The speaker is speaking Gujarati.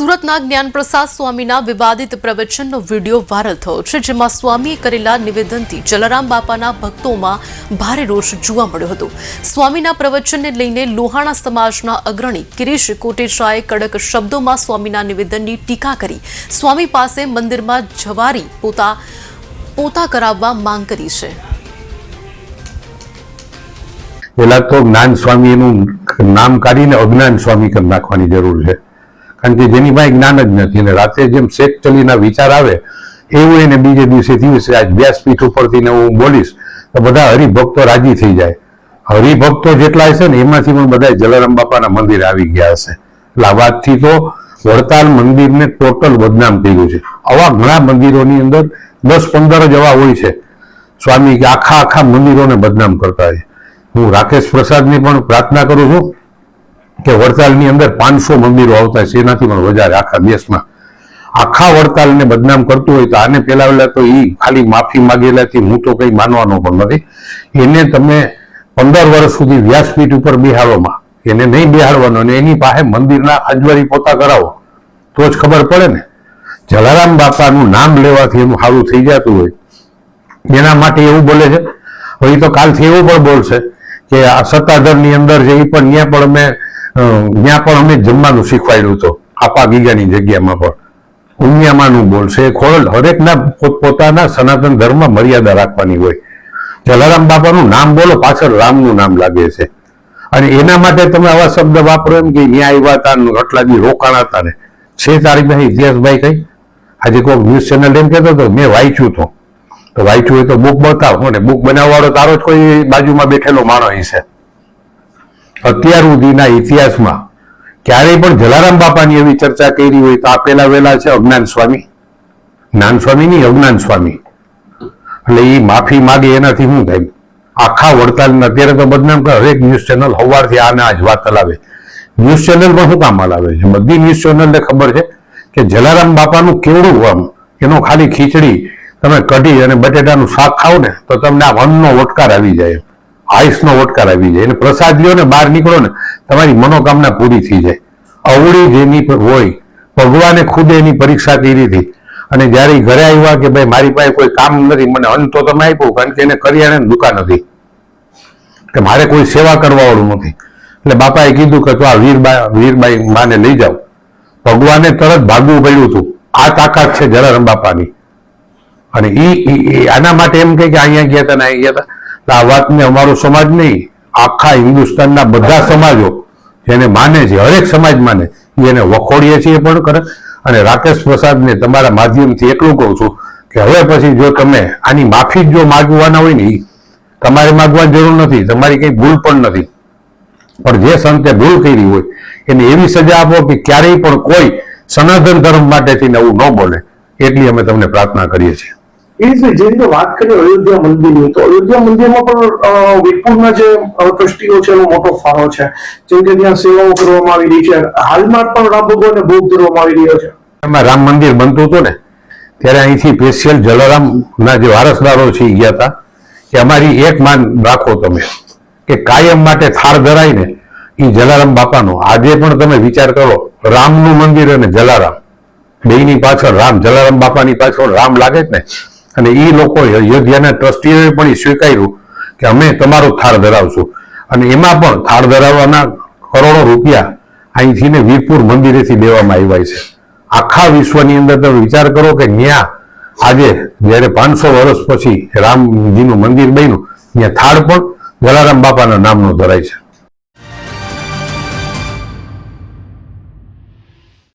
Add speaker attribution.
Speaker 1: સુરતના જ્ઞાનપ્રસાદ સ્વામીના વિવાદિત પ્રવચનનો વીડિયો વાયરલ થયો છે, જેમાં સ્વામીએ કરેલા નિવેદનથી જલારામ બાપાના ભક્તોમાં ભારે રોષ જોવા મળ્યો હતો. સ્વામીના પ્રવચનને લઈને લોહાણા સમાજના અગ્રણી કિરીશ કોટેચાએ કડક શબ્દોમાં સ્વામીના નિવેદનની ટીકા કરી. સ્વામી પાસે મંદિરમાં જવારી પોતા પોતા કરાવવા માંગ કરી છે.
Speaker 2: પેલા તો જ્ઞાન સ્વામી એનું નામ કાઢીને અજ્ઞાન સ્વામી કરી નાખવાની જરૂર છે? કારણ કે જેની પાસે જ્ઞાન જ નથી અને રાતે જેમ શેખ ચલીના વિચાર આવે, એવું એને બીજે દિવસે થયું છે આજ વ્યાસપીઠ ઉપરથી ને હું બોલીશ, તો બધા હરિભક્તો રાજી થઈ જાય. હરિભક્તો જેટલા હશે ને, એમાંથી પણ બધા જલારામ બાપાના મંદિર આવી ગયા હશે. એટલે આ વાતથી તો વડતાલ મંદિરને ટોટલ બદનામ કર્યું છે. આવા ઘણા મંદિરોની અંદર દસ પંદર જ એવા હોય છે. સ્વામી કે આખા આખા મંદિરોને બદનામ કરતા હોય હું રાકેશ પ્રસાદની પણ પ્રાર્થના કરું છું. કે વડતાલની અંદર પાંચસો મંદિરો આવતા છે, એનાથી પણ વધારે આખા દેશમાં. આખા વડતાલને બદનામ કરતું હોય તો આને પેલા પેલા તો એ ખાલી માફી માગેલાથી હું તો કઈ માનવાનો પણ નથી. એને તમે પંદર વર્ષ સુધી વ્યાસપીઠ ઉપર બિહાડવામાં એને નહીં બિહાડવાનો અને એની પાસે મંદિરના અજવારી પોતા કરાવો. તો જ ખબર પડે ને. જલારામ બાપાનું નામ લેવાથી એનું સારું થઈ જતું હોય. એના માટે એવું બોલે છે. હવે તો કાલથી એવું પણ બોલશે કે આ સત્તાધરની અંદર છે એ પણ ત્યાં પણ અમે ત્યાં પણ અમે જમવાનું શીખવાડ્યું હતું આપા ગીગાની જગ્યામાં પણ. ઉમિયામાનું બોલશે ખોરલ હરેકના પોતપોતાના સનાતન ધર્મ મર્યાદા રાખવાની હોય. જલારામ બાપાનું નામ બોલો, પાછળ રામનું નામ લાગે છે. અને એના માટે તમે આવા શબ્દ વાપરો એમ કે ત્યાં આવ્યા હતા ને આટલા દી રોકાણા હતા ને. છે તારીખના ઇતિહાસભાઈ કઈ? આજે કોઈ ન્યૂઝ ચેનલ એમ કહેતો હતો, મેં વાંચ્યું હતું તો વાંચ્યું હોય તો બુક બતાવો. ને બુક બનાવવાળો તારો જ કોઈ બાજુમાં બેઠેલો માણસ છે અત્યાર સુધીના ઇતિહાસમાં ક્યારેય પણ જલારામ બાપાની એવી ચર્ચા કરી હોય તો આ પેલા વેલા છે અજ્ઞાન સ્વામી. જ્ઞાન સ્વામી નહીં અજ્ઞાન સ્વામી. એટલે એ માફી માગે એનાથી શું થાય? આખા વડતાલ અત્યારે તો બદનામ કરે. હરેક ન્યૂઝ ચેનલ હવારથી આને આજ વાત ચલાવે ન્યૂઝ ચેનલ પણ શું કામ હલાવે છે? બધી ન્યૂઝ ચેનલને ખબર છે કે જલારામ બાપાનું કેવડું આમ એનો ખાલી ખીચડી તમે કઢી અને બટેટાનું શાક ખાવ ને તો તમને આ વનનો વટકાર આવી જાય. આયુષનો વટકાર આવી જાય. અને પ્રસાદ લ્યો ને બહાર નીકળો ને, તમારી મનોકામના પૂરી થઈ જાય. અવળી જેની હોય, ભગવાને ખુદ એની પરીક્ષા કરી હતી અને જ્યારે ઘરે આવ્યા કે ભાઈ મારી પાસે કોઈ કામ નથી, મને અન્ન તો તમે આપ્યું, કારણ કે એને કરિયાણાની દુકાન હતી. કે મારે કોઈ સેવા કરવાવાળું નથી. એટલે બાપાએ કીધું કે તો આ વીરબા વીરબાઈ માને લઈ જાઓ. ભગવાને તરત ભાગવું પડ્યું હતું. આ તાકાત છે જલારામ બાપાની. અને ઈ આના માટે એમ કે અહીંયા ગયા હતા ને અહીંયા ગયા હતા આ વાતને અમારો સમાજ નહીં, આખા હિન્દુસ્તાનના બધા સમાજો જેને માને છે, હરેક સમાજ માને એને વખોડીએ છીએ પણ કરે. અને રાકેશ પ્રસાદને તમારા માધ્યમથી એટલું કહું છું કે હવે પછી જો તમે આની માફી જો માગવાના હોય ને તમારે માગવાની જરૂર નથી, તમારી કંઈ ભૂલ પણ નથી. પણ જે સંતે ભૂલ કરી હોય, એને એવી સજા આપો કે ક્યારેય પણ કોઈ સનાતન ધર્મ માટેથી નવું ન બોલે, એટલી અમે તમને પ્રાર્થના કરીએ છીએ.
Speaker 3: એ જે વાત કરીએ અયોધ્યા મંદિરની તો અયોધ્યા મંદિરમાં પણ અ, જે ટ્રસ્ટીઓ છે એનો મોટો ફાળો છે. જેમ કે ત્યાં સેવાઓ કરવામાં આવી રહી છે. હાલમાં પણ રામ ભગવાનને ભોગ ધરવામાં આવી રહ્યો છે.
Speaker 2: એમાં રામ મંદિર બનતું હતું ને ત્યારે અહીંથી સ્પેશિયલ જલારામ ના જે વારસદારો છે ગયા હતા. કે અમારી એક માન રાખો તમે કે કાયમ માટે થાળ ધરાય ને એ જલારામ બાપાનો આજે પણ તમે વિચાર કરો રામનું મંદિર અને જલારામ બેની પાછળ રામ જલારામ બાપાની પાછળ રામ લાગે જ ને? અને એ લોકો અયોધ્યાના ટ્રસ્ટીઓએ પણ સ્વીકાર્યું કે અમે તમારો થાળ ધરાવશું. અને એમાં પણ થાળ ધરાવવાના કરોડો રૂપિયા અહીંથી ને વીરપુર મંદિરેથી દેવામાં આવ્યા છે. આખા વિશ્વની અંદર તમે વિચાર કરો કે ન્યા આજે જ્યારે પાંચસો વર્ષ પછી રામજીનું મંદિર બન્યું, ત્યાં થાળ પણ જલારામ બાપાના નામનો ધરાય છે.